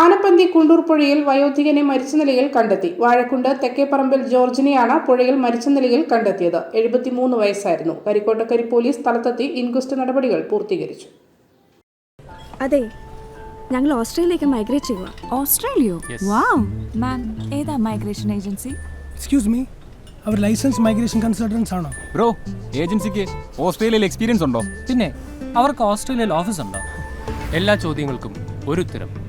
ആനപ്പന്തി കുണ്ടൂർ പുഴയിൽ വയോധികനെ മരിച്ച നിലയിൽ കണ്ടെത്തി. വാഴക്കുണ്ട് തെക്കേപ്പറമ്പിൽ ജോർജിനെയാണ് പുഴയിൽ മരിച്ച നിലയിൽ കണ്ടെത്തിയത്. എഴുപത്തിമൂന്ന് വയസ്സായിരുന്നു. കരിക്കോട്ടക്കരി പോലീസ് സ്ഥലത്തെത്തി ഇൻക്വസ്റ്റ് നടപടികൾ പൂർത്തീകരിച്ചു. അതെ ഞങ്ങൾ ഓസ്ട്രേലിയയിലേക്ക് മൈഗ്രേറ്റ് ചെയ്യുക ഓസ്ട്രേലിയോ? വാവ്. മാം ഏതാ മൈഗ്രേഷൻ ഏജൻസി? എക്സ്ക്യൂസ് മീ അവർ ലൈസൻസ് മൈഗ്രേഷൻ കൺസൾട്ടൻസ് ആണോ? ബ്രോ ഏജൻസിക്ക് ഓസ്ട്രേലിയയിൽ എക്സ്പീരിയൻസ് ഉണ്ടോ? പിന്നെ അവർക്ക് ഓസ്ട്രേലിയയിൽ ഓഫീസ് ഉണ്ടോ? എല്ലാ ചോദ്യങ്ങൾക്കും ഒരു ഉത്തരം.